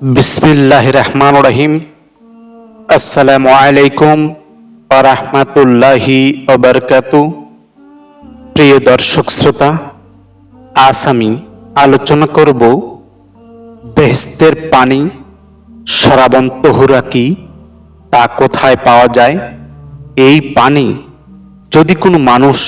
বিসমিল্লাহ রহমান রহিম আসসালামু আলাইকুম রহমতুল্লাহি ওবরকাতু প্রিয় দর্শক শ্রোতা, আজ আমি আলোচনা করব বেহেস্তের পানি সরাবন্ত হুরা কি, তা কোথায় পাওয়া যায়? এই পানি যদি কোনো মানুষ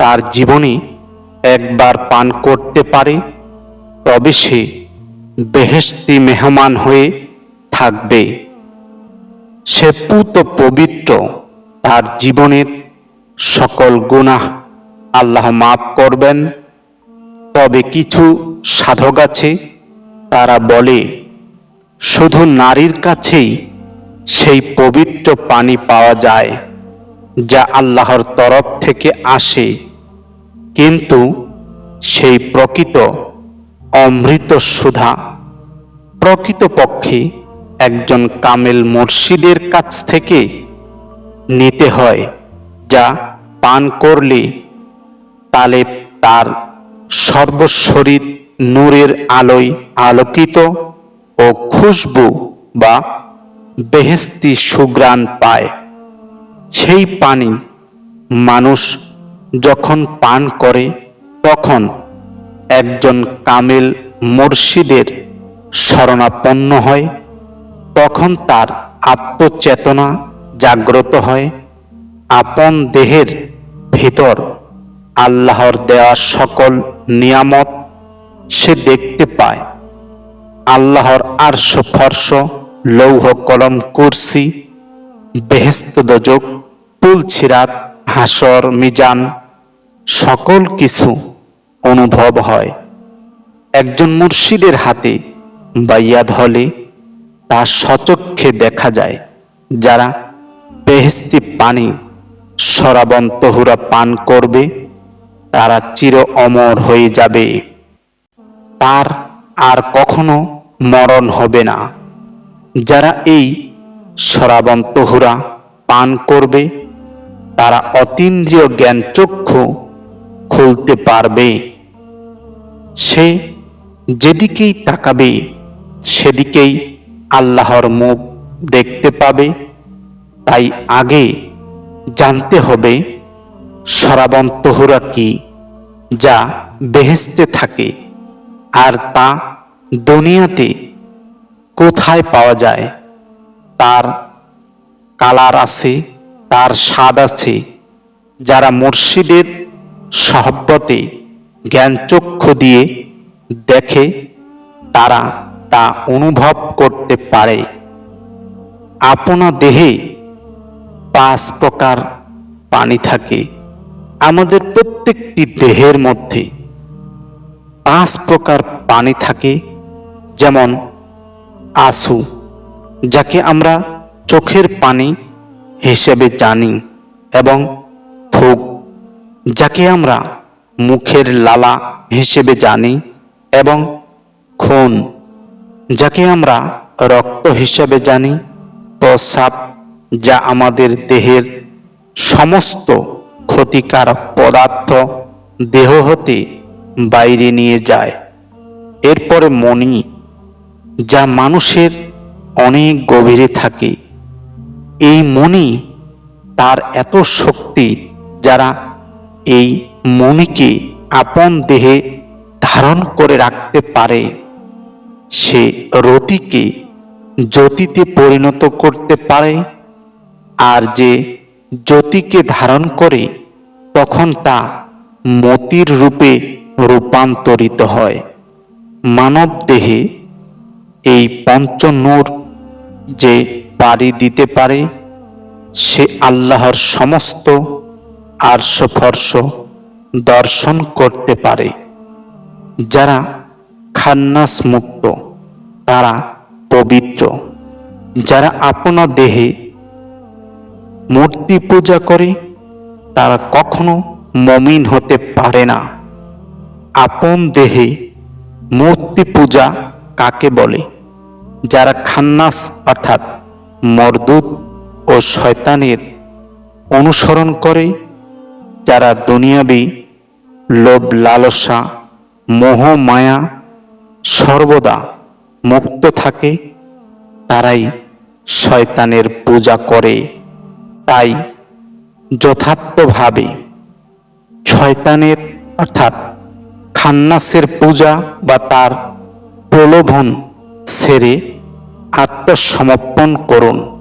তার জীবনে একবার পান করতে পারে, তবে সে বেহেস্তি মেহমান হয়ে থাকবে। সে পুত পবিত্র, তার জীবনের সকল গুনাহ আল্লাহ মাফ করবেন। তবে কিছু সাধক আছে, তারা বলে, শুধু নারীর কাছেই সেই পবিত্র পানি পাওয়া যায়, যা আল্লাহর তরফ থেকে আসে। কিন্তু সেই প্রকৃত অমৃত সুধা প্রকৃতপক্ষে একজন কামেল মুর্শিদের কাছ থেকে নিতে হয়, যা পান করলে তালে তার সর্বশরীর নূরের আলোয় আলোকিত ও খুশবু বা বেহেস্তি সুগ্রাণ পায়। সেই পানি মানুষ যখন পান করে, তখন একজন কামিল মুর্শিদের শরণাপন্ন হয়, তখন তার আত্মচেতনা জাগ্রত হয়, আপন দেহের ভিতর আল্লাহর দেওয়া সকল নিয়ামত সে দেখতে পায়। আল্লাহর আরশ ফর্শ লৌহ কলম কুরসি বেহেস্ত দজক পুল ছিরাত হাসর, মিজান, সকল কিছু অনুভব হয়। একজন মুর্শিদের হাতে বাইয়াদ হলে তা সচক্ষে দেখা যায় যারা বেহেস্তি পানি সরাবন্তহুরা পান করবে, তারা চির অমর হয়ে যাবে। তার আর কখনো মরণ হবে না। যারা এই সরাবন্তহুরা পান করবে, তারা অতীন্দ্রিয় জ্ঞান চক্ষু খুলতে পারবে। সে যেদিকেই তাকাবে, সেদিকেই আল্লাহর মুখ দেখতে পাবে। তাই আগে জানতে হবে, সরাবন তহুরা কি, যা বেহেস্তে থাকে, আর তা দুনিয়াতে কোথায় পাওয়া যায়? তার কালার আছে, তার স্বাদ আছে, যারা মুর্শিদের সহব্বতে জ্ঞানচক্ষু দিয়ে দেখে তারা তা অনুভব করতে পারে। আপনা দেহে পাঁচ প্রকার পানি থাকে। আমাদের প্রত্যেকটি দেহের মধ্যে পাঁচ প্রকার পানি থাকে, যেমন আসু যাকে আমরা চোখের পানি হিসেবে জানি, এবং থুক, যাকে আমরা মুখের লালা হিসেবে জানি এবং খুন, যাকে আমরা রক্ত হিসেবে জানি, প্রস্রাব, যা আমাদের দেহের সমস্ত ক্ষতিকারক পদার্থ দেহ হতে বাইরে নিয়ে যায়। এরপরে মনি যা মানুষের অনেক গভীরে থাকে। এই মনি তার এত শক্তি যারা এই মনিকে আপন দেহে ধারণ করে রাখতে পারে। সে রতিকে জ্যোতিতে পরিণত করতে পারে। আর যে জ্যোতিকে ধারণ করে, তখন তা মতির রূপে রূপান্তরিত হয়। মানব দেহে এই পঞ্চনূর যে পাড়ি দিতে পারে, সে আল্লাহর সমস্ত আর আর্শফর্শ দর্শন করতে পারে। যারা খান্নাস মুক্ত, তারা পবিত্র। যারা আপনা দেহে মূর্তি পূজা করে, তারা কখনো মমিন হতে পারে না। আপন দেহে মূর্তি পূজা কাকে বলে? যারা খান্নাস, অর্থাৎ মরদুদ ও শয়তানের অনুসরণ করে, যারা দুনিয়াবি লোভ, লালসা, মোহ, মায়া সর্বদা মুক্ত থাকে, তারাই শয়তানের পূজা করে। তাই যথার্থভাবে শয়তানের, অর্থাৎ খান্নাসের পূজা বা তার প্রলোভন সেরে আত্মসমর্পণ করুন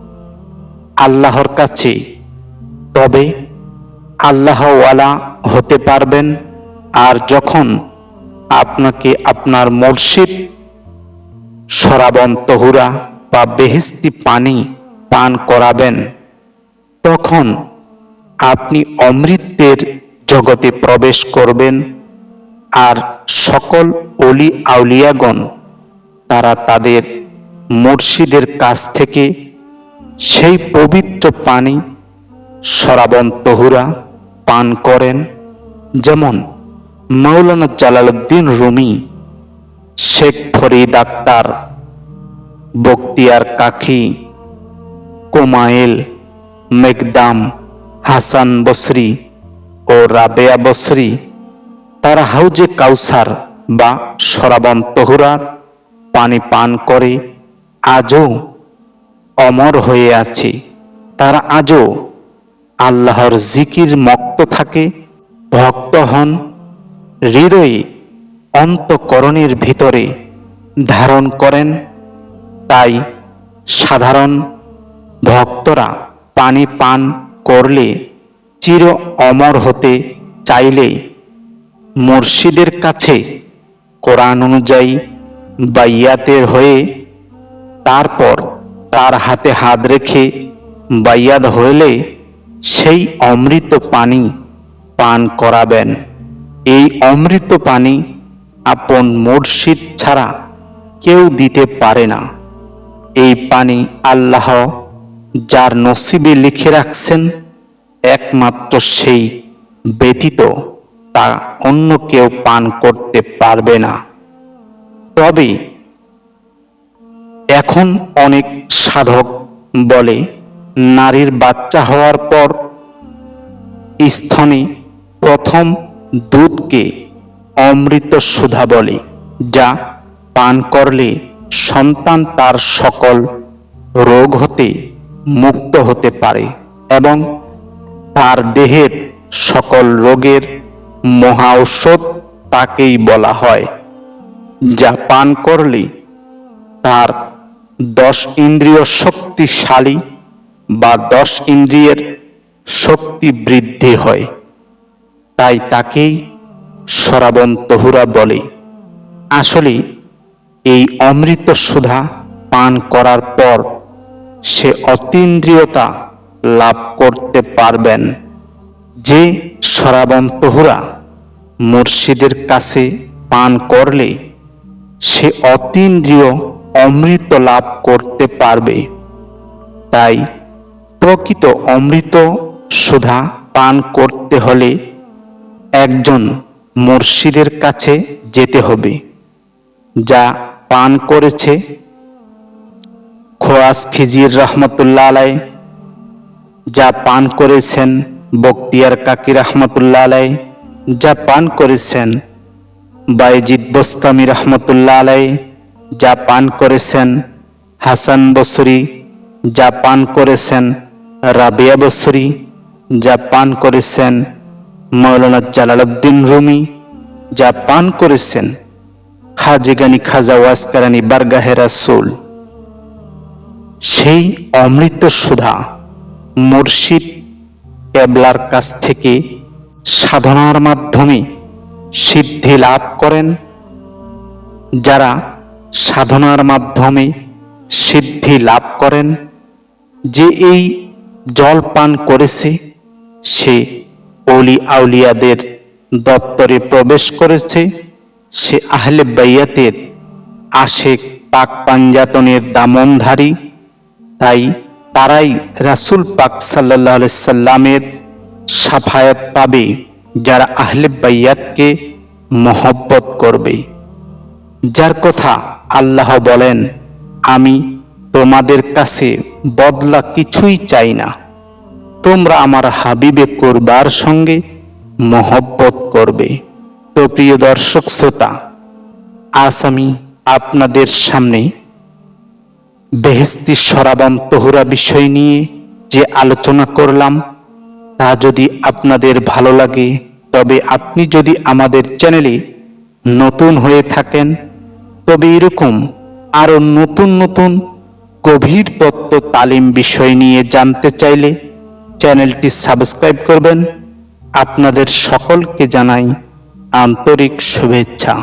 আল্লাহর কাছে। তবে আল্লাহওয়ালা হতে পারবেন আর যখন আপনাকে আপনার মুর্শিদ সরাবন তহুরা বা বেহেস্তি পানি পান করাবেন, তখন আপনি অমৃতের জগতে প্রবেশ করবেন আর সকল অলি আউলিয়াগণ তারা তাদের মুর্শিদের কাছ থেকে সেই পবিত্র পানি সরাবন তহুরা পান করেন। যেমন Maulana Jalaluddin Rumi, Sheikh Farid Akhtar, Bakhtiyar Kaki, কোমাইল মেঘদাম Hasan Basri ও রাবেয়া বসরি। তারা হাউজে কাউসার বা সরাবন তহুরার পানি পান করে। আজও অমর হয়ে আছে। তারা আজও আল্লাহর জিকির মক্ত থাকে, ভক্ত হন। হৃদয়ে অন্তকরণের ভিতরে ধারণ করেন, তাই সাধারণ ভক্তরা পানি পান করলে চির অমর হতে চাইলে মুর্শিদের কাছে কোরআন অনুযায়ী বাইয়াতের হয়ে তারপর তার হাতে হাত রেখে বাইয়াদ হইলে সেই অমৃত পানি পান করাবেন। এই অমৃত পানি আপন মুর্শিদ ছাড়া কেউ দিতে পারে না। এই পানি আল্লাহ যার নসিবে লিখে রাখছেন একমাত্র সেই ব্যতীত তা অন্য কেউ পান করতে পারবে না। তবে এখন অনেক সাধক বলে, নারীর বাচ্চা হওয়ার পর স্থনে প্রথম দুধকে অমৃত সুধা বলে, যা পান করলে সন্তান তার সকল রোগ হতে মুক্ত হতে পারে এবং তার দেহের সকল রোগের মহা ঔষধ তাকেই বলা হয়, যা পান করলে তার দশ ইন্দ্রিয় শক্তিশালী বা দশ ইন্দ্রিয়ের শক্তি বৃদ্ধি হয়। তাই তাকেই সরাবন তহুরা বলে। আসলে এই অমৃত সুধা পান করার পর সে অতীন্দ্রিয়তা লাভ করতে পারবেন। যে সরাবন তহুরা মুর্শিদের কাছে পান করলে সে অতীন্দ্রিয় অমৃত লাভ করতে পারবে। তাই প্রকৃত অমৃত সুধা পান করতে হলে একজন মুর্শিদের কাছে যেতে হবে, যা পান করেছে। খোয়াস খিজির রহমতুল্লাহ আলাই যা পান করেছেন বক্তিয়ার কাকি রহমতুল্লাহ আলাই যা পান করেছেন বাইজিদ বোস্তামি রহমতুল্লাহ আলাই যা পান করেছেন হাসান বসরি, যা পান করেছেন রাবিয়া বসরি, যা পান করেছেন মৌলানা জালালউদ্দিন রুমি যা পান করেছেন। খাজেগানি খাজা ওয়াসকারানি বারগাহে রাসুল। সেই অমৃত সুধা মুর্শিদ কেবলার কাছ থেকে সাধনার মাধ্যমে সিদ্ধি লাভ করেন। যারা সাধনার মাধ্যমে সিদ্ধি লাভ করেন, যে এই জল পান করেছে, সে অলি আউলিয়াদের দপ্তরে প্রবেশ করেছে, সে আহলে বাইয়াতের আশেক পাক পাঞ্জাতনের দামনধারী। তাই তারাই রাসুল পাক সাল্লাহ সাল্লামের সাফায়াত পাবে, যারা আহলে বাইয়াতকে মহব্বত করবে। যার কথা আল্লাহ বলেন, আমি তোমাদের কাছে বদলা কিছুই চাই না। তোমরা আমার হাবিবে করবার সঙ্গে মহব্বত করবে। তো প্রিয় দর্শক শ্রোতা, আজ আমি আপনাদের সামনে বেহেস্তি সরাবন তহুরা বিষয় নিয়ে যে আলোচনা করলাম, তা যদি আপনাদের ভালো লাগে, তবে আপনি যদি আমাদের চ্যানেলে নতুন হয়ে থাকেন, তবে এরকম আরও নতুন নতুন গভীর তত্ত্ব তালিম বিষয় নিয়ে জানতে চাইলে চ্যানেলটি সাবস্ক্রাইব করবেন। আপনাদের সকলকে জানাই আন্তরিক শুভেচ্ছা।